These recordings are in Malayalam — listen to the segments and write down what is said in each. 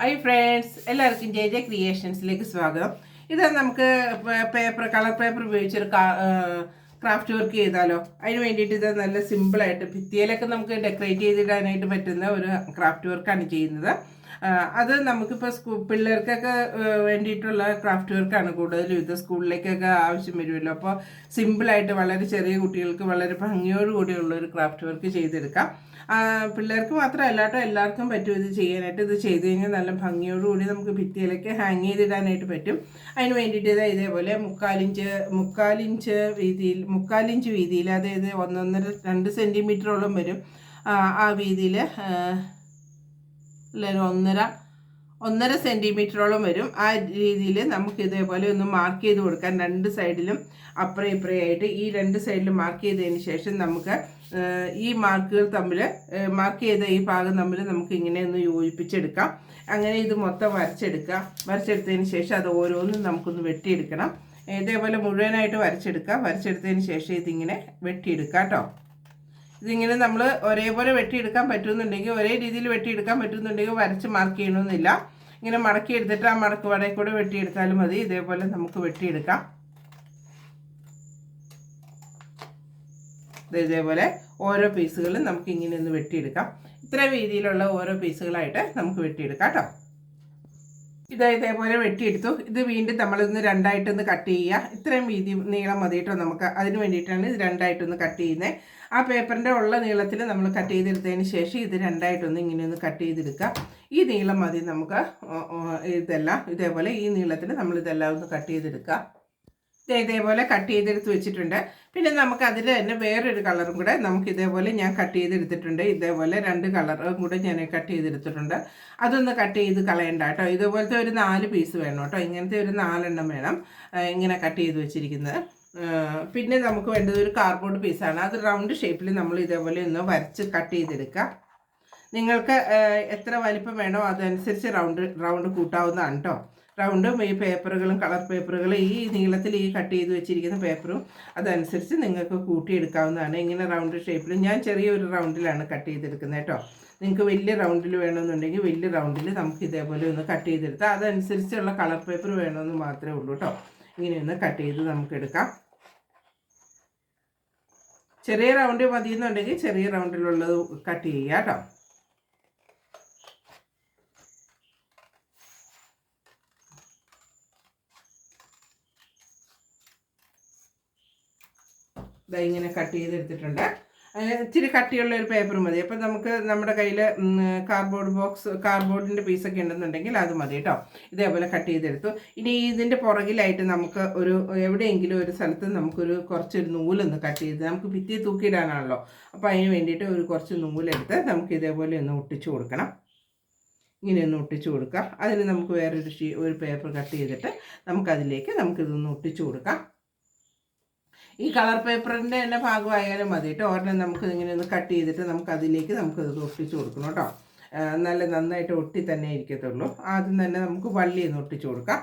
ഹൈ ഫ്രണ്ട്സ് എല്ലാവർക്കും ജെ ജെ ക്രിയേഷൻസിലേക്ക് സ്വാഗതം. ഇത് നമുക്ക് പേപ്പർ കളർ പേപ്പർ ഉപയോഗിച്ചൊരു ക്രാഫ്റ്റ് വർക്ക് ചെയ്താലോ? അതിന് വേണ്ടിയിട്ട് ഇത് നല്ല സിമ്പിളായിട്ട് ഭിത്തിയിലൊക്കെ നമുക്ക് ഡെക്കറേറ്റ് ചെയ്തിടാനായിട്ട് പറ്റുന്ന ഒരു ക്രാഫ്റ്റ് വർക്കാണ് ചെയ്യുന്നത്. അത് നമുക്കിപ്പോൾ സ്കൂ പിള്ളേർക്കൊക്കെ വേണ്ടിയിട്ടുള്ള ക്രാഫ്റ്റ് വർക്കാണ് കൂടുതലും ഇത് സ്കൂളിലേക്കൊക്കെ ആവശ്യം വരുമല്ലോ. അപ്പോൾ സിമ്പിളായിട്ട് വളരെ ചെറിയ കുട്ടികൾക്ക് വളരെ ഭംഗിയോടുകൂടിയുള്ള ഒരു ക്രാഫ്റ്റ് വർക്ക് ചെയ്തെടുക്കാം. പിള്ളേർക്ക് മാത്രമല്ല കേട്ടോ എല്ലാവർക്കും പറ്റും ഇത് ചെയ്യാനായിട്ട്. ഇത് ചെയ്ത് കഴിഞ്ഞാൽ നല്ല ഭംഗിയോടുകൂടി നമുക്ക് ഭിത്തിയിലേക്ക് ഹാങ് ചെയ്തിടാനായിട്ട് പറ്റും. അതിന് വേണ്ടിയിട്ട് ഇതാ ഇതേപോലെ മുക്കാലിഞ്ച് മുക്കാലിഞ്ച് വീതിയിൽ മുക്കാലിഞ്ച് വീതിയിൽ അതായത് ഒന്നൊന്നര രണ്ട് സെന്റിമീറ്ററോളം വരും. ആ വീതിയിൽ അല്ല ഒന്നര ഒന്നര സെന്റിമീറ്ററോളം വരും. ആ രീതിയിൽ നമുക്ക് ഇതേപോലെ ഒന്ന് മാർക്ക് ചെയ്ത് കൊടുക്കാം. രണ്ട് സൈഡിലും അപ്പുറം ഇപ്പുറം ആയിട്ട് ഈ രണ്ട് സൈഡിലും മാർക്ക് ചെയ്തതിന് ശേഷം നമുക്ക് ഈ മാർക്കുകൾ തമ്മിൽ മാർക്ക് ചെയ്ത ഈ ഭാഗം തമ്മിൽ നമുക്ക് ഇങ്ങനെ ഒന്ന് യോജിപ്പിച്ചെടുക്കാം. അങ്ങനെ ഇത് മൊത്തം വരച്ചെടുക്കുക വരച്ചെടുത്തതിന് ശേഷം അത് ഓരോന്നും നമുക്കൊന്ന് വെട്ടിയെടുക്കണം. ഇതേപോലെ മുഴുവനായിട്ട് വരച്ചെടുക്കുക വരച്ചെടുത്തതിന് ശേഷം ഇതിങ്ങനെ വെട്ടിയെടുക്കാം കേട്ടോ. ഇതിങ്ങനെ നമ്മൾ ഒരേപോലെ വെട്ടിയെടുക്കാൻ പറ്റുന്നുണ്ടെങ്കിൽ ഒരേ രീതിയിൽ വെട്ടിയെടുക്കാൻ പറ്റുന്നുണ്ടെങ്കിൽ വരച്ച് മാർക്ക് ചെയ്യണമെന്നില്ല ഇങ്ങനെ മടക്കി എടുത്തിട്ട് ആ മടക്ക് വടയിൽ കൂടെ വെട്ടിയെടുത്താലും മതി. ഇതേപോലെ നമുക്ക് വെട്ടിയെടുക്കാം. ഇതേപോലെ ഓരോ പീസുകളും നമുക്ക് ഇങ്ങനെ ഒന്ന് വെട്ടിയെടുക്കാം. ഇത്ര രീതിയിലുള്ള ഓരോ പീസുകളായിട്ട് നമുക്ക് വെട്ടിയെടുക്കാം കേട്ടോ. ഇത് ഇതേപോലെ വെട്ടിയെടുത്തു. ഇത് വീണ്ടും നമ്മളിന്ന് രണ്ടായിട്ടൊന്ന് കട്ട് ചെയ്യുക. ഇത്രയും വീതി നീളം മതി കേട്ടോ നമുക്ക്. അതിന് വേണ്ടിയിട്ടാണ് ഇത് രണ്ടായിട്ടൊന്ന് കട്ട് ചെയ്യുന്നത് ആ പേപ്പറിന്റെ ഉള്ള നീളത്തിൽ നമ്മൾ കട്ട് ചെയ്തെടുത്തതിന് ശേഷം ഇത് രണ്ടായിട്ടൊന്ന് ഇങ്ങനെ ഒന്ന് കട്ട് ചെയ്തെടുക്കുക ഈ നീളം മതി നമുക്ക്. ഇതെല്ലാം. ഇതേപോലെ ഈ നീളത്തിൽ നമ്മൾ ഇതെല്ലാം ഒന്ന് കട്ട് ചെയ്തെടുക്കുക ഇതേപോലെ കട്ട് ചെയ്തെടുത്ത് വെച്ചിട്ടുണ്ട്. പിന്നെ നമുക്ക് അതിൽ തന്നെ വേറൊരു കളറും കൂടെ നമുക്ക് ഇതേപോലെ ഞാൻ കട്ട് ചെയ്തെടുത്തിട്ടുണ്ട്. ഇതേപോലെ രണ്ട് കളറും കൂടെ ഞാൻ കട്ട് ചെയ്തെടുത്തിട്ടുണ്ട്. അതൊന്ന് കട്ട് ചെയ്ത് കളയണ്ട കേട്ടോ. ഇതേപോലത്തെ ഒരു നാല് പീസ് വേണം കേട്ടോ. ഇങ്ങനത്തെ ഒരു നാലെണ്ണം വേണം ഇങ്ങനെ കട്ട് ചെയ്ത് വെച്ചിരിക്കുന്നത്. പിന്നെ നമുക്ക് വേണ്ടത് ഒരു കാർഡ്ബോർഡ് പീസാണ് അത് റൗണ്ട് ഷേപ്പിൽ നമ്മൾ ഇതേപോലെ ഒന്ന് വരച്ച് കട്ട് ചെയ്തെടുക്കുക. നിങ്ങൾക്ക് എത്ര വലിപ്പം വേണോ അതനുസരിച്ച് റൗണ്ട് റൗണ്ട് കൂട്ടാവുന്നതാണ് കേട്ടോ. റൗണ്ടും ഈ പേപ്പറുകളും കളർ പേപ്പറുകളും ഈ നീളത്തിൽ ഈ കട്ട് ചെയ്ത് വെച്ചിരിക്കുന്ന പേപ്പറും അതനുസരിച്ച് നിങ്ങൾക്ക് കൂട്ടിയെടുക്കാവുന്നതാണ്. ഇങ്ങനെ റൗണ്ട് ഷേപ്പിൽ ഞാൻ ചെറിയൊരു റൗണ്ടിലാണ് കട്ട് ചെയ്തെടുക്കുന്നത് കേട്ടോ. നിങ്ങൾക്ക് വലിയ റൗണ്ടിൽ വേണമെന്നുണ്ടെങ്കിൽ വലിയ റൗണ്ടിൽ നമുക്ക് ഇതേപോലെ ഒന്ന് കട്ട് ചെയ്തെടുത്താൽ അതനുസരിച്ചുള്ള കളർ പേപ്പർ വേണമെന്ന് മാത്രമേ ഉള്ളൂ കേട്ടോ. ഇങ്ങനെ ഒന്ന് കട്ട് ചെയ്ത് നമുക്ക് എടുക്കാം. ചെറിയ റൗണ്ട് മതി എന്നുണ്ടെങ്കിൽ ചെറിയ റൗണ്ടിലുള്ളത് കട്ട് ചെയ്യുക കേട്ടോ. ഇതാ ഇങ്ങനെ കട്ട് ചെയ്തെടുത്തിട്ടുണ്ട്. ഇച്ചിരി കട്ടിയുള്ള ഒരു പേപ്പർ മതി. അപ്പം നമുക്ക് നമ്മുടെ കയ്യിൽ കാർഡ്ബോർഡ് ബോക്സ് കാർഡ്ബോർഡിന്റെ പീസൊക്കെ ഉണ്ടെന്നുണ്ടെങ്കിൽ അത് മതി കേട്ടോ. ഇതേപോലെ കട്ട് ചെയ്തെടുത്തു. ഇനി ഇതിന്റെ പുറകിലായിട്ട് നമുക്ക് ഒരു എവിടെയെങ്കിലും ഒരു സ്ഥലത്ത് നമുക്കൊരു കുറച്ചൊരു നൂലൊന്ന് കട്ട് ചെയ്ത് നമുക്ക് ഭിത്തി തൂക്കിയിടാനാണല്ലോ. അപ്പോൾ അതിന് വേണ്ടിയിട്ട് ഒരു കുറച്ച് നൂലെടുത്ത് നമുക്ക് ഇതേപോലെ ഒന്ന് ഒട്ടിച്ചു കൊടുക്കണം. ഇങ്ങനെ ഒന്ന് ഒട്ടിച്ചു കൊടുക്കാം. അതിന് നമുക്ക് വേറൊരു ഷീ ഒരു പേപ്പർ കട്ട് ചെയ്തിട്ട് നമുക്കതിലേക്ക് നമുക്കിതൊന്ന് ഒട്ടിച്ചു കൊടുക്കാം. ഈ കളർ പേപ്പറിന്റെ തന്നെ ഭാഗമായാലും മതി കേട്ടോ. ഒരെണ്ണം നമുക്ക് ഇങ്ങനെ ഒന്ന് കട്ട് ചെയ്തിട്ട് നമുക്ക് അതിലേക്ക് നമുക്ക് ഇത് ഒട്ടിച്ച് കൊടുക്കണം കേട്ടോ. നല്ല നന്നായിട്ട് ഒട്ടി തന്നെ ഇരിക്കത്തുള്ളൂ. ആദ്യം തന്നെ നമുക്ക് വള്ളി ഒന്ന് ഒട്ടിച്ചു കൊടുക്കാം.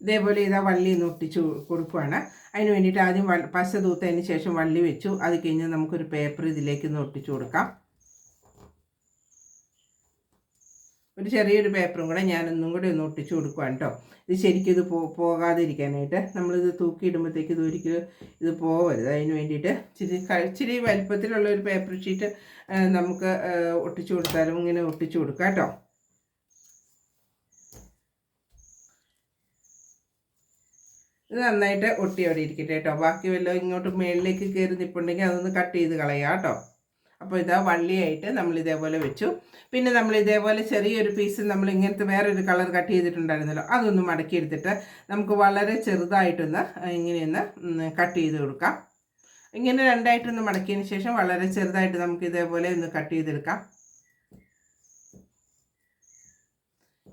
ഇതേപോലെ ഇതാ വള്ളി ഒന്ന് ഒട്ടിച്ച് കൊടുക്കുവാണ്. അതിന് വേണ്ടിയിട്ട് ആദ്യം പശ തൂത്തതിന് ശേഷം വള്ളി വെച്ചു. അത് കഴിഞ്ഞ് നമുക്കൊരു പേപ്പർ ഇതിലേക്ക് ഒന്ന് ഒട്ടിച്ചു കൊടുക്കാം. ഒരു ചെറിയൊരു പേപ്പറും കൂടെ ഞാനൊന്നും കൂടെ ഒന്ന് ഒട്ടിച്ചു കൊടുക്കുവാണ് കേട്ടോ ഇത് ശരിക്കും ഇത് പോ പോകാതിരിക്കാനായിട്ട് നമ്മളിത് തൂക്കിയിടുമ്പോഴത്തേക്ക് ഇത് ഒരിക്കലും ഇത് പോകരുത് അതിന് വേണ്ടിയിട്ട് ഇച്ചിരി ഇച്ചിരി വലിപ്പത്തിലുള്ള ഒരു പേപ്പർ ഷീറ്റ് നമുക്ക് ഒട്ടിച്ചു കൊടുത്താലും ഇങ്ങനെ ഒട്ടിച്ചു കൊടുക്കാം കേട്ടോ ഇത് നന്നായിട്ട് ഒട്ടി അവിടെ ഇരിക്കട്ടെ കേട്ടോ ബാക്കി വല്ലതും ഇങ്ങോട്ട് മേളിലേക്ക് കയറി നിൽപ്പുണ്ടെങ്കിൽ അതൊന്ന് കട്ട് ചെയ്ത് കളയാം കേട്ടോ അപ്പോൾ ഇതാ വള്ളിയായിട്ട് നമ്മൾ ഇതേപോലെ വെച്ചു. പിന്നെ നമ്മൾ ഇതേപോലെ ചെറിയൊരു പീസ് നമ്മൾ ഇങ്ങനത്തെ വേറൊരു കളർ കട്ട് ചെയ്തിട്ടുണ്ടായിരുന്നല്ലോ അതൊന്ന് മടക്കി എടുത്തിട്ട് നമുക്ക് വളരെ ചെറുതായിട്ടൊന്ന് ഇങ്ങനെയൊന്ന് കട്ട് ചെയ്ത് കൊടുക്കാം. ഇങ്ങനെ രണ്ടായിട്ടൊന്ന് മടക്കിയതിന് ശേഷം വളരെ ചെറുതായിട്ട് നമുക്ക് ഇതേപോലെ ഒന്ന് കട്ട് ചെയ്തെടുക്കാം.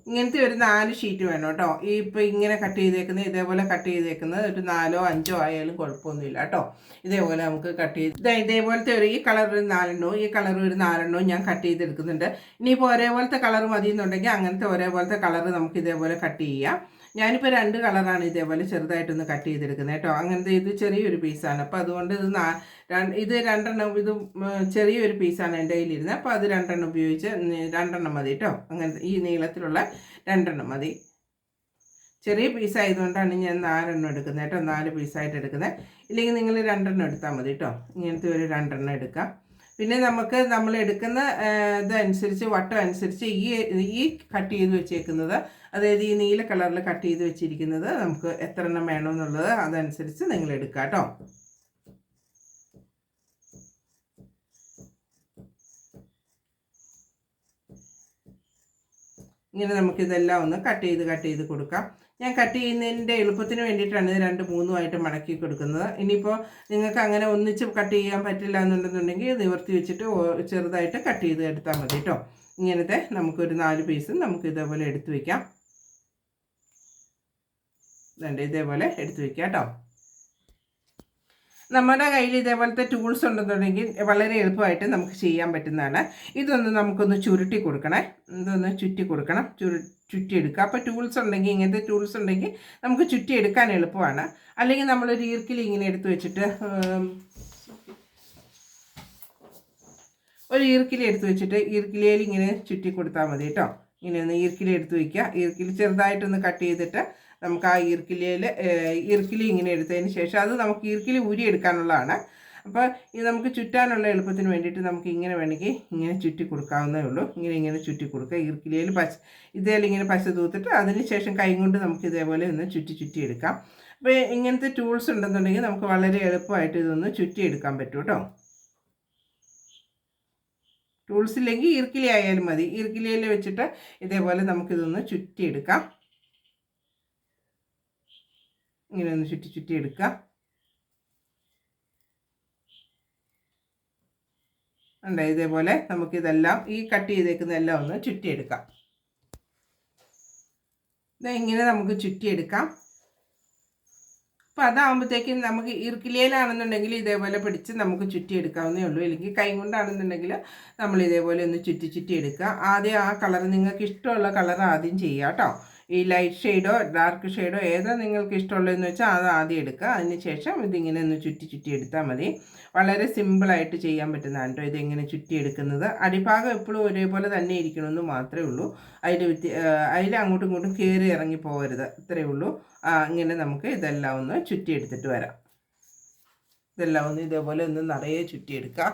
ഇങ്ങനത്തെ ഒരു നാല് ഷീറ്റ് വേണം കേട്ടോ. ഈ ഇപ്പോൾ ഇങ്ങനെ കട്ട് ചെയ്തേക്കുന്നത് ഇതേപോലെ കട്ട് ചെയ്തേക്കുന്നത് ഒരു നാലോ അഞ്ചോ ആയാലും കുഴപ്പമൊന്നുമില്ല കേട്ടോ. ഇതേപോലെ നമുക്ക് കട്ട് ചെയ്ത് ഇതാ ഇതേപോലത്തെ ഒരു ഈ കളർ ഒരു നാലെണ്ണവും ഈ കളർ ഒരു നാലെണ്ണവും ഞാൻ കട്ട് ചെയ്തെടുക്കുന്നുണ്ട്. ഇനിയിപ്പോൾ ഒരേപോലത്തെ കളർ മതി എന്നുണ്ടെങ്കിൽ അങ്ങനത്തെ ഒരേപോലത്തെ കളർ നമുക്ക് ഇതേപോലെ കട്ട് ചെയ്യാം. ഞാനിപ്പോൾ രണ്ട് കളറാണ് ഇതേപോലെ ചെറുതായിട്ടൊന്ന് കട്ട് ചെയ്തെടുക്കുന്നത് കേട്ടോ. അങ്ങനത്തെ ഇത് ചെറിയൊരു പീസാണ്. അപ്പോൾ അതുകൊണ്ട് ഇത് നാ ഇത് രണ്ടെണ്ണം ഇത് ചെറിയൊരു പീസാണ് എന്റെ കയ്യിലിരുന്നത്. അപ്പോൾ അത് രണ്ടെണ്ണം ഉപയോഗിച്ച് രണ്ടെണ്ണം മതി കേട്ടോ. അങ്ങനത്തെ ഈ നീളത്തിലുള്ള രണ്ടെണ്ണം മതി. ചെറിയ പീസായതുകൊണ്ടാണ് ഞാൻ നാലെണ്ണം എടുക്കുന്നത് കേട്ടോ. നാല് പീസായിട്ട് എടുക്കുന്നത്. ഇല്ലെങ്കിൽ നിങ്ങൾ രണ്ടെണ്ണം എടുത്താൽ മതി കേട്ടോ. ഇങ്ങനത്തെ ഒരു രണ്ടെണ്ണം എടുക്കാം. പിന്നെ നമുക്ക് നമ്മൾ എടുക്കുന്ന ഇതനുസരിച്ച് വട്ടം അനുസരിച്ച് ഈ ഈ കട്ട് ചെയ്ത് വെച്ചേക്കുന്നത് അതായത് ഈ നീല കളറിൽ കട്ട് ചെയ്ത് വെച്ചിരിക്കുന്നത് നമുക്ക് എത്ര എണ്ണം വേണമെന്നുള്ളത് അതനുസരിച്ച് നിങ്ങൾ എടുക്കുക കേട്ടോ. ഇങ്ങനെ നമുക്കിതെല്ലാം ഒന്ന് കട്ട് ചെയ്ത് കട്ട് ചെയ്ത് കൊടുക്കാം. ഞാൻ കട്ട് ചെയ്യുന്നതിന്റെ എളുപ്പത്തിന് വേണ്ടിയിട്ടാണ് ഇത് രണ്ട് മൂന്നുമായിട്ട് മടക്കി കൊടുക്കുന്നത്. ഇനിയിപ്പോൾ നിങ്ങൾക്ക് അങ്ങനെ ഒന്നിച്ച് കട്ട് ചെയ്യാൻ പറ്റില്ല എന്നുണ്ടെന്നുണ്ടെങ്കിൽ നിവർത്തി വെച്ചിട്ട് ചെറുതായിട്ട് കട്ട് ചെയ്ത് എടുത്താൽ മതി കേട്ടോ. ഇങ്ങനത്തെ നമുക്കൊരു നാല് പീസ് നമുക്ക് ഇതേപോലെ എടുത്തു വെക്കാം. ഇതുണ്ട് ഇതേപോലെ എടുത്തു വെക്കുക കേട്ടോ. നമ്മുടെ കയ്യിൽ ഇതേപോലത്തെ ടൂൾസ് ഉണ്ടെന്നുണ്ടെങ്കിൽ വളരെ എളുപ്പമായിട്ട് നമുക്ക് ചെയ്യാൻ പറ്റുന്നതാണ്. ഇതൊന്ന് നമുക്കൊന്ന് ചുരുട്ടി കൊടുക്കണേ. ഇതൊന്ന് ചുറ്റി കൊടുക്കണം. ചുരു ചുറ്റി എടുക്കുക അപ്പോൾ ടൂൾസ് ഉണ്ടെങ്കിൽ ഇങ്ങനത്തെ ടൂൾസ് ഉണ്ടെങ്കിൽ നമുക്ക് ചുറ്റി എടുക്കാൻ എളുപ്പമാണ്. അല്ലെങ്കിൽ നമ്മളൊരു ഈർക്കിൽ ഇങ്ങനെ എടുത്ത് വെച്ചിട്ട് ഒരു ഈർക്കിലി എടുത്ത് വെച്ചിട്ട് ഈർക്കിലിയിൽ ഇങ്ങനെ ചുറ്റി കൊടുത്താൽ മതി കേട്ടോ. ഇങ്ങനെ ഒന്ന് ഈർക്കിലി എടുത്ത് വയ്ക്കുക ഈർക്കിലി ചെറുതായിട്ടൊന്ന് കട്ട് ചെയ്തിട്ട് നമുക്ക് ആ ഈർക്കിലിയിൽ ഈർക്കിലി ഇങ്ങനെ എടുത്തതിന് ശേഷം അത് നമുക്ക് ഈർക്കിലി ഊരി എടുക്കാനുള്ളതാണ്. അപ്പോൾ ഇത് നമുക്ക് ചുറ്റാനുള്ള എളുപ്പത്തിന് വേണ്ടിയിട്ട് നമുക്ക് ഇങ്ങനെ വേണമെങ്കിൽ ഇങ്ങനെ ചുറ്റി കൊടുക്കാവുന്നേ ഉള്ളൂ. ഇങ്ങനെ ഇങ്ങനെ ചുറ്റി കൊടുക്കുക. ഈർക്കിലിയിൽ പശ ഇതേൽ ഇങ്ങനെ പശ തൂത്തിട്ട് അതിന് ശേഷം കൈ കൊണ്ട് നമുക്ക് ഇതേപോലെ ഒന്ന് ചുറ്റി ചുറ്റി എടുക്കാം. അപ്പോൾ ഇങ്ങനത്തെ ടൂൾസ് ഉണ്ടെന്നുണ്ടെങ്കിൽ നമുക്ക് വളരെ എളുപ്പമായിട്ട് ഇതൊന്ന് ചുറ്റി എടുക്കാൻ പറ്റും കേട്ടോ. ടൂൾസ് ഇല്ലെങ്കിൽ ഈർക്കിലി ആയാലും മതി. ഈർക്കിലിയിൽ വെച്ചിട്ട് ഇതേപോലെ നമുക്കിതൊന്ന് ചുറ്റിയെടുക്കാം ഇങ്ങനെ ഒന്ന് ചുറ്റി ചുറ്റി എടുക്കുക ഉണ്ട് ഇതേപോലെ നമുക്കിതെല്ലാം ഈ കട്ട് ചെയ്തേക്കുന്നതെല്ലാം ഒന്ന് ചുറ്റിയെടുക്കാം ഇങ്ങനെ നമുക്ക് ചുറ്റിയെടുക്കാം അപ്പോൾ അതാകുമ്പോഴത്തേക്കും നമുക്ക് ഈർക്കിലിയിലാണെന്നുണ്ടെങ്കിൽ ഇതേപോലെ പിടിച്ച് നമുക്ക് ചുറ്റിയെടുക്കാവുന്നേ ഉള്ളൂ. അല്ലെങ്കിൽ കൈ കൊണ്ടാണെന്നുണ്ടെങ്കിൽ നമ്മൾ ഇതേപോലെ ഒന്ന് ചുറ്റി ചുറ്റി എടുക്കുക. ആദ്യം ആ കളർ നിങ്ങൾക്ക് ഇഷ്ടമുള്ള കളർ ആദ്യം ചെയ്യുക കേട്ടോ. ഈ ലൈറ്റ് ഷെയ്ഡോ ഡാർക്ക് ഷെയ്ഡോ ഏതാ നിങ്ങൾക്ക് ഇഷ്ടമുള്ളതെന്ന് വെച്ചാൽ അത് ആദ്യം എടുക്കുക. അതിനുശേഷം ഇതിങ്ങനെ ഒന്ന് ചുറ്റി ചുറ്റി എടുത്താൽ മതി. വളരെ സിമ്പിളായിട്ട് ചെയ്യാൻ പറ്റുന്നതാണ് കേട്ടോ ഇതെങ്ങനെ ചുറ്റി എടുക്കുന്നത്. അടിഭാഗം എപ്പോഴും ഒരേപോലെ തന്നെ ഇരിക്കണമെന്ന് മാത്രമേ ഉള്ളൂ. അതിൽ വ്യത്യ അതിൽ അങ്ങോട്ടും ഇങ്ങോട്ടും കയറി ഇറങ്ങി പോകരുത്. ഇത്രയേ ഉള്ളൂ. ഇങ്ങനെ നമുക്ക് ഇതെല്ലാം ഒന്ന് ചുറ്റി എടുത്തിട്ട് വരാം. ഇതെല്ലാം ഒന്ന് ഇതേപോലെ ഒന്ന് നിറയെ ചുറ്റിയെടുക്കാം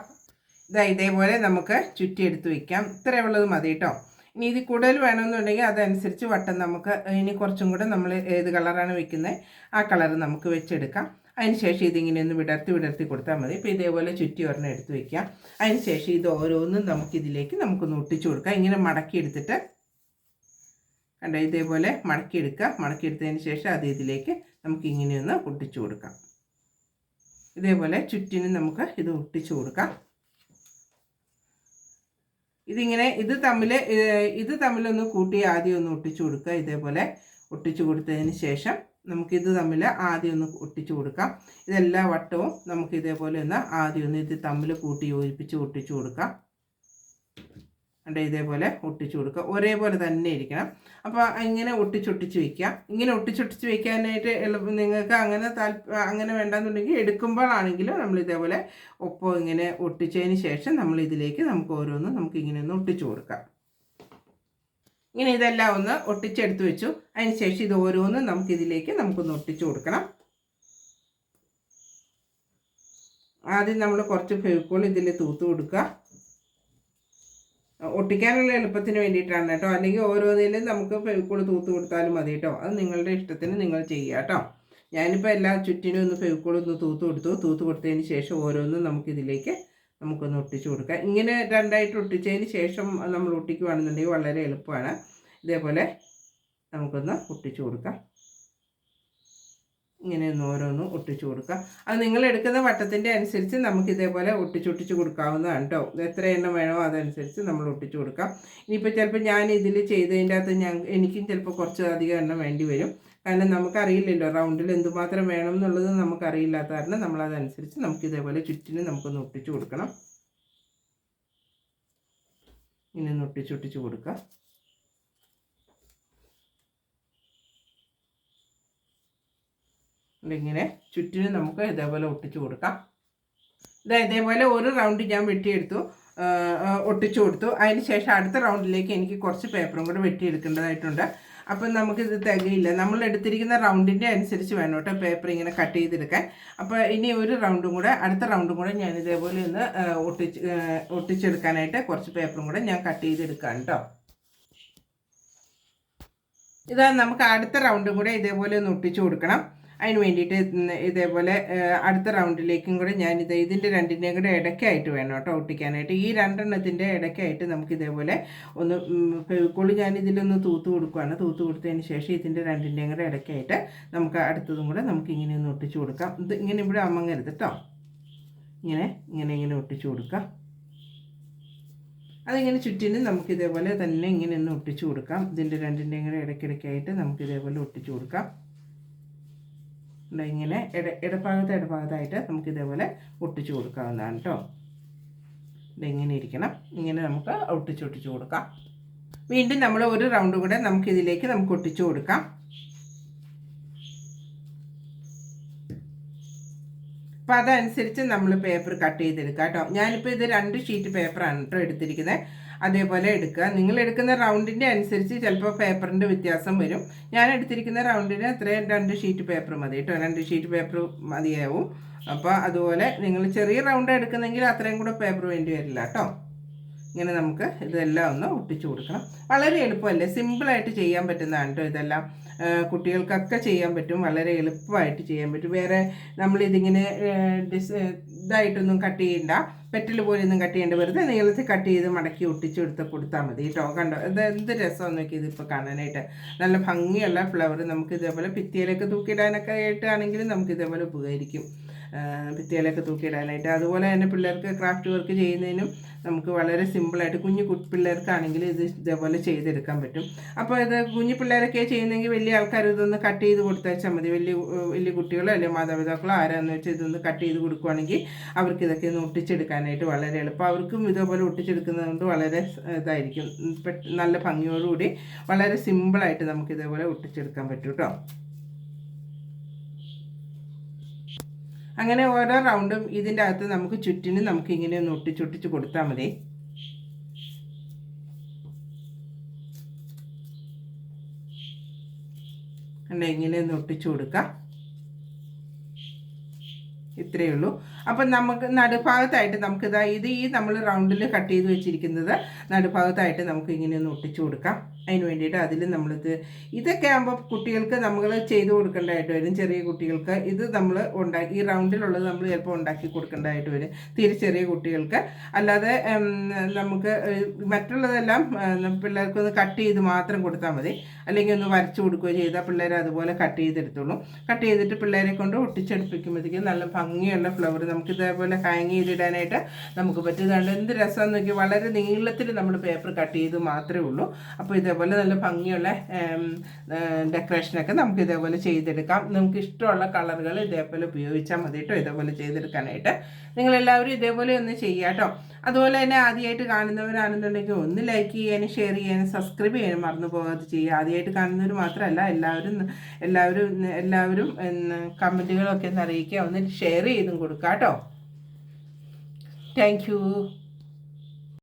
ഇതാ ഇതേപോലെ നമുക്ക് ചുറ്റിയെടുത്ത് വയ്ക്കാം ഇത്രയുള്ളത് മതി കേട്ടോ. ഇനി ഇത് കൂടുതൽ വേണമെന്നുണ്ടെങ്കിൽ അതനുസരിച്ച് വട്ടം നമുക്ക് ഇനി കുറച്ചും കൂടെ നമ്മൾ ഏത് കളറാണ് വെക്കുന്നത് ആ കളർ നമുക്ക് വെച്ചെടുക്കാം. അതിന് ശേഷം ഇതിങ്ങനെ ഒന്ന് വിടർത്തി വിടർത്തി കൊടുത്താൽ മതി. ഇപ്പോൾ ഇതേപോലെ ചുറ്റി ഒരെണ്ണം എടുത്ത് വെക്കാം. അതിന് ശേഷം ഇത് ഓരോന്നും നമുക്കിതിലേക്ക് നമുക്കൊന്ന് ഒട്ടിച്ചു കൊടുക്കാം. ഇങ്ങനെ മടക്കി എടുത്തിട്ട് കണ്ടോ ഇതേപോലെ മടക്കിയെടുക്കുക മടക്കിയെടുത്തതിന് ശേഷം അത് ഇതിലേക്ക് നമുക്ക് ഇങ്ങനെയൊന്ന് ഒട്ടിച്ചു കൊടുക്കാം. ഇതേപോലെ ചുറ്റിനും നമുക്ക് ഇത് ഒട്ടിച്ചു കൊടുക്കാം. ഇതിങ്ങനെ ഇത് തമ്മിൽ ഇത് തമ്മിലൊന്ന് കൂട്ടി ആദ്യം ഒന്ന് ഒട്ടിച്ചു കൊടുക്കുക. ഇതേപോലെ ഒട്ടിച്ചു കൊടുത്തതിന് ശേഷം നമുക്കിത് തമ്മിൽ ആദ്യം ഒന്ന് ഒട്ടിച്ചു കൊടുക്കാം. ഇതെല്ലാ വട്ടവും നമുക്ക് ഇതേപോലെ ഒന്ന് ആദ്യം ഒന്ന് ഇത് തമ്മിൽ കൂട്ടി യോജിപ്പിച്ച് ഒട്ടിച്ചു കൊടുക്കാം. അണ്ട ഇതേപോലെ ഒട്ടിച്ചു കൊടുക്കുക. ഒരേപോലെ തന്നെ ഇരിക്കണം. അപ്പോൾ ഇങ്ങനെ ഒട്ടിച്ചൊട്ടിച്ച് വയ്ക്കുക ഇങ്ങനെ ഒട്ടിച്ചൊട്ടിച്ച് വയ്ക്കാനായിട്ട് എളുപ്പം നിങ്ങൾക്ക് അങ്ങനെ താല്പ അങ്ങനെ വേണ്ടെന്നുണ്ടെങ്കിൽ എടുക്കുമ്പോഴാണെങ്കിലും നമ്മൾ ഇതേപോലെ ഒപ്പം ഇങ്ങനെ ഒട്ടിച്ചതിന് ശേഷം നമ്മൾ ഇതിലേക്ക് നമുക്ക് ഓരോന്നും നമുക്ക് ഇങ്ങനെ ഒന്ന് ഒട്ടിച്ചു കൊടുക്കാം. ഇങ്ങനെ ഇതെല്ലാം ഒന്ന് ഒട്ടിച്ചെടുത്ത് വെച്ചു. അതിന് ശേഷം ഇത് ഓരോന്നും നമുക്കിതിലേക്ക് നമുക്കൊന്ന് ഒട്ടിച്ചു കൊടുക്കണം. ആദ്യം നമ്മൾ കുറച്ച് ഫെവിക്കോൾ ഇതിൽ തൂത്ത് കൊടുക്കുക. ഒട്ടിക്കാനുള്ള എളുപ്പത്തിന് വേണ്ടിയിട്ടാണ് കേട്ടോ. അല്ലെങ്കിൽ ഓരോന്നിലും നമുക്ക് ഫെവിക്കോൾ തൂത്ത് കൊടുത്താലും മതി കേട്ടോ. അത് നിങ്ങളുടെ ഇഷ്ടത്തിന് നിങ്ങൾ ചെയ്യുക കേട്ടോ. ഞാനിപ്പോൾ എല്ലാ ചുറ്റിനും ഒന്ന് ഫെവിക്കോൾ ഒന്ന് തൂത്ത് കൊടുത്തു. തൂത്ത് കൊടുത്തതിന് ശേഷം ഓരോന്നും നമുക്കിതിലേക്ക് നമുക്കൊന്ന് ഒട്ടിച്ചു കൊടുക്കാം. ഇങ്ങനെ രണ്ടായിട്ട് ഒട്ടിച്ചതിന് ശേഷം നമ്മൾ ഒട്ടിക്കുകയാണെന്നുണ്ടെങ്കിൽ വളരെ എളുപ്പമാണ്. ഇതേപോലെ നമുക്കൊന്ന് ഒട്ടിച്ചു കൊടുക്കാം. ഇങ്ങനെ ഒന്ന് ഓരോന്നും ഒട്ടിച്ചു കൊടുക്കുക അത് നിങ്ങൾ എടുക്കുന്ന വട്ടത്തിന്റെ അനുസരിച്ച് നമുക്ക് ഇതേപോലെ ഒട്ടിച്ചൊട്ടിച്ച് കൊടുക്കാവുന്നതാണ് കേട്ടോ എത്ര എണ്ണം വേണോ അതനുസരിച്ച് നമ്മൾ ഒട്ടിച്ചു കൊടുക്കാം. ഇനിയിപ്പോൾ ചിലപ്പോൾ ഞാൻ ഇതിൽ ചെയ്തതിന്റെ അകത്ത് ഞാൻ എനിക്കും ചിലപ്പോൾ കുറച്ച് അധികം എണ്ണം വേണ്ടി വരും. കാരണം നമുക്കറിയില്ലല്ലോ റൗണ്ടിൽ എന്തുമാത്രം വേണം എന്നുള്ളത് നമുക്കറിയില്ലാത്ത കാരണം നമ്മളതനുസരിച്ച് നമുക്ക് ഇതേപോലെ ചുറ്റിന് നമുക്കൊന്ന് ഒട്ടിച്ചു കൊടുക്കണം. ഇങ്ങനെ ഒന്ന് ഒട്ടിച്ചൊട്ടിച്ച് കൊടുക്കാം. ഇങ്ങനെ ചുറ്റിനും നമുക്ക് ഇതേപോലെ ഒട്ടിച്ചു കൊടുക്കാം. ഇതാ ഇതേപോലെ ഒരു റൗണ്ട് ഞാൻ വെട്ടിയെടുത്തു. ഒട്ടിച്ചു കൊടുത്തു. അതിന് ശേഷം അടുത്ത റൗണ്ടിലേക്ക് എനിക്ക് കുറച്ച് പേപ്പറും കൂടെ വെട്ടിയെടുക്കേണ്ടതായിട്ടുണ്ട്. അപ്പം നമുക്കിത് തികയില്ല. നമ്മൾ എടുത്തിരിക്കുന്ന റൗണ്ടിന്റെ അനുസരിച്ച് വേണം കേട്ടോ പേപ്പർ ഇങ്ങനെ കട്ട് ചെയ്തെടുക്കാൻ. അപ്പോൾ ഇനി ഒരു റൗണ്ടും കൂടെ അടുത്ത റൗണ്ടും കൂടെ ഞാൻ ഇതേപോലെ ഒന്ന് ഒട്ടിച്ച് ഒട്ടിച്ചെടുക്കാനായിട്ട് കുറച്ച് പേപ്പറും കൂടെ ഞാൻ കട്ട് ചെയ്തെടുക്കാം കേട്ടോ. ഇതാ നമുക്ക് അടുത്ത റൗണ്ടും കൂടെ ഇതേപോലെ ഒന്ന് ഒട്ടിച്ചു കൊടുക്കണം. അതിന് വേണ്ടിയിട്ട് ഇതേപോലെ അടുത്ത റൗണ്ടിലേക്കും കൂടെ ഞാൻ ഇത് ഇതിന്റെ രണ്ടിന്റെയും കൂടെ ഇടയ്ക്കായിട്ട് വേണം കേട്ടോ ഒട്ടിക്കാനായിട്ട്. ഈ രണ്ടെണ്ണത്തിന്റെ ഇടയ്ക്കായിട്ട് നമുക്ക് ഇതേപോലെ ഒന്ന് ഫെവിക്കോൾ ഞാൻ ഇതിലൊന്ന് തൂത്ത് കൊടുക്കുകയാണ് തൂത്ത് കൊടുത്തതിന് ശേഷം ഇതിന്റെ രണ്ടിന്റെയും കൂടെ ഇടയ്ക്കായിട്ട് നമുക്ക് അടുത്തതും കൂടെ നമുക്ക് ഇങ്ങനെ ഒന്ന് ഒട്ടിച്ചു കൊടുക്കാം. ഇത് ഇങ്ങനെ ഇവിടെ അമ്മങ്ങരുത് കേട്ടോ. ഇങ്ങനെ ഇങ്ങനെ ഇങ്ങനെ ഒട്ടിച്ചു കൊടുക്കാം. അതിങ്ങനെ ചുറ്റിന് നമുക്ക് ഇതേപോലെ തന്നെ ഇങ്ങനെ ഒന്ന് ഒട്ടിച്ചു കൊടുക്കാം. ഇതിന്റെ രണ്ടിന്റെയും കൂടെ ഇടയ്ക്കിടയ്ക്കായിട്ട് നമുക്ക് ഇതേപോലെ ഒട്ടിച്ചു കൊടുക്കാം. ഇങ്ങനെ ഇട ഇടഭാഗത്ത് ഇടഭാഗത്തായിട്ട് നമുക്ക് ഇതേപോലെ ഒട്ടിച്ചു കൊടുക്കാവുന്നതാണ് കേട്ടോ ഇതെങ്ങനെ ഇരിക്കണം. ഇങ്ങനെ നമുക്ക് ഒട്ടിച്ച് ഒട്ടിച്ചു കൊടുക്കാം. വീണ്ടും നമ്മൾ ഒരു റൗണ്ട് കൂടെ നമുക്ക് ഇതിലേക്ക് നമുക്ക് ഒട്ടിച്ചു കൊടുക്കാം. അപ്പം അതനുസരിച്ച് നമ്മൾ പേപ്പർ കട്ട് ചെയ്തെടുക്കാം കേട്ടോ ഞാനിപ്പോൾ ഇത് രണ്ട് ഷീറ്റ് പേപ്പറാണ് കേട്ടോ എടുത്തിരിക്കുന്നത്. അതേപോലെ എടുക്കുക. നിങ്ങൾ എടുക്കുന്ന റൗണ്ടിന്റെ അനുസരിച്ച് ചിലപ്പോൾ പേപ്പറിന്റെ വ്യത്യാസം വരും. ഞാൻ എടുത്തിരിക്കുന്ന റൗണ്ടിന് അത്രയും രണ്ട് ഷീറ്റ് പേപ്പർ മതി കേട്ടോ. രണ്ട് ഷീറ്റ് പേപ്പർ മതിയാവും. അപ്പോൾ അതുപോലെ നിങ്ങൾ ചെറിയ റൗണ്ട് എടുക്കുന്നെങ്കിൽ അത്രയും കൂടെ പേപ്പർ വേണ്ടി വരില്ല കേട്ടോ. ഇങ്ങനെ നമുക്ക് ഇതെല്ലാം ഒന്ന് ഒട്ടിച്ചു കൊടുക്കണം. വളരെ എളുപ്പമല്ലേ? സിമ്പിളായിട്ട് ചെയ്യാൻ പറ്റുന്നതാണ് കേട്ടോ ഇതെല്ലാം? കുട്ടികൾക്കൊക്കെ ചെയ്യാൻ പറ്റും വളരെ എളുപ്പമായിട്ട് ചെയ്യാൻ പറ്റും. വേറെ നമ്മളിതിങ്ങനെ ഡിസ് ഇതായിട്ടൊന്നും കട്ട് ചെയ്യണ്ട. പെറ്റൽ പോലെയൊന്നും കട്ട് ചെയ്യേണ്ട. വെറുതെ നീളത്തിൽ കട്ട് ചെയ്ത് മടക്കി ഒട്ടിച്ചു എടുത്ത് കൊടുത്താൽ മതി കേട്ടോ. കണ്ടോ? ഇത് എന്ത് രസം നോക്കി ഇതിപ്പോൾ കാണാനായിട്ട്. നല്ല ഭംഗിയുള്ള ഫ്ലവർ നമുക്ക് ഇതേപോലെ ഭിത്തിയിലൊക്കെ തൂക്കിയിടാനൊക്കെ ആയിട്ടാണെങ്കിലും നമുക്ക് ഇതേപോലെ ഉപകരിക്കും. ആ, ഭിത്തിയിലൊക്കെ തൂക്കിയിടാനായിട്ട് അതുപോലെ തന്നെ പിള്ളേർക്ക് ക്രാഫ്റ്റ് വർക്ക് ചെയ്യുന്നതിനും നമുക്ക് വളരെ സിമ്പിളായിട്ട് കുഞ്ഞു പിള്ളേർക്കാണെങ്കിൽ ഇത് ഇതേപോലെ ചെയ്തെടുക്കാൻ പറ്റും. അപ്പോൾ ഇത് കുഞ്ഞു പിള്ളേരൊക്കെ ചെയ്യുന്നെങ്കിൽ വലിയ ആൾക്കാർ ഇതൊന്ന് കട്ട് ചെയ്ത് കൊടുത്താൽ മതി. വലിയ വലിയ കുട്ടികളോ അല്ലെങ്കിൽ മാതാപിതാക്കളോ ആരാന്ന് വെച്ചാൽ ഇതൊന്ന് കട്ട് ചെയ്ത് കൊടുക്കുവാണെങ്കിൽ അവർക്ക് ഇതൊക്കെ ഒന്ന് ഒട്ടിച്ചെടുക്കാനായിട്ട് വളരെ എളുപ്പം. അവർക്കും ഇതേപോലെ ഒട്ടിച്ചെടുക്കുന്നത് കൊണ്ട് വളരെ ഇതായിരിക്കും. നല്ല ഭംഗിയോടുകൂടി വളരെ സിമ്പിളായിട്ട് നമുക്ക് ഇതേപോലെ ഒട്ടിച്ചെടുക്കാൻ പറ്റും കേട്ടോ അങ്ങനെ ഓരോ റൗണ്ടും ഇതിന്റെ അകത്ത് നമുക്ക് ചുറ്റിനും നമുക്ക് ഇങ്ങനെ ഒന്ന് ഒട്ടിച്ചൊട്ടിച്ച് കൊടുത്താൽ മതി. അല്ല ഇങ്ങനെ ഒന്ന് ഒട്ടിച്ചു കൊടുക്കാം. ഇത്രയേ ഉള്ളൂ. അപ്പം നമുക്ക് നടുഭാഗത്തായിട്ട് നമുക്കിതാ ഇത് ഈ നമ്മൾ റൗണ്ടിൽ കട്ട് ചെയ്ത് വെച്ചിരിക്കുന്നത് നടുഭാഗത്തായിട്ട് നമുക്ക് ഇങ്ങനെ ഒന്ന് ഒട്ടിച്ചു കൊടുക്കാം. അതിന് വേണ്ടിയിട്ട് അതിൽ നമ്മളിത് ഇതൊക്കെ ആകുമ്പോൾ കുട്ടികൾക്ക് നമ്മൾ ചെയ്ത് കൊടുക്കേണ്ടതായിട്ട് വരും. ചെറിയ കുട്ടികൾക്ക് ഇത് നമ്മൾ ഉണ്ടാക്കി ഈ റൗണ്ടിലുള്ളത് നമ്മൾ ചിലപ്പോൾ ഉണ്ടാക്കി കൊടുക്കേണ്ടതായിട്ട് വരും. തീരെ ചെറിയ കുട്ടികൾക്ക്. അല്ലാതെ നമുക്ക് മറ്റുള്ളതെല്ലാം പിള്ളേർക്ക് ഒന്ന് കട്ട് ചെയ്ത് മാത്രം കൊടുത്താൽ മതി. അല്ലെങ്കിൽ ഒന്ന് വരച്ചു കൊടുക്കുകയോ ചെയ്താൽ പിള്ളേർ അതുപോലെ കട്ട് ചെയ്തെടുത്തോളും. കട്ട് ചെയ്തിട്ട് പിള്ളേരെ കൊണ്ട് ഒട്ടിച്ചെടുപ്പിക്കുമ്പോഴത്തേക്കും നല്ല ഭംഗിയുള്ള ഫ്ലവർ നമുക്ക് ഇതേപോലെ ഹാങ് ചെയ്തിടാനായിട്ട് നമുക്ക് പറ്റുന്നതാണ് എന്ത് രസം നോക്കി വളരെ നീളത്തിൽ നമ്മൾ പേപ്പർ കട്ട് ചെയ്ത് മാത്രമേ ഉള്ളൂ. അപ്പോൾ ഇതേപോലെ നല്ല ഭംഗിയുള്ള ഡെക്കറേഷനൊക്കെ നമുക്ക് ഇതേപോലെ ചെയ്തെടുക്കാം. നമുക്ക് ഇഷ്ടമുള്ള കളറുകൾ ഇതേപോലെ ഉപയോഗിച്ചാൽ മതി കേട്ടോ ഇതേപോലെ ചെയ്തെടുക്കാനായിട്ട്. നിങ്ങളെല്ലാവരും ഇതേപോലെ ഒന്ന് ചെയ്യുക കേട്ടോ. അതുപോലെ തന്നെ ആദ്യമായിട്ട് കാണുന്നവരാണെന്നുണ്ടെങ്കിൽ ഒന്ന് ലൈക്ക് ചെയ്യാനും ഷെയർ ചെയ്യാനും സബ്സ്ക്രൈബ് ചെയ്യാനും മറന്നു പോകാതെ ചെയ്യുക. ആദ്യമായിട്ട് കാണുന്നവർ മാത്രമല്ല എല്ലാവരും എല്ലാവരും എല്ലാവരും കമന്റുകളൊക്കെ ഒന്ന് അറിയിക്കുക. ഒന്ന് ഷെയർ ചെയ്തും കൊടുക്കാം കേട്ടോ. താങ്ക്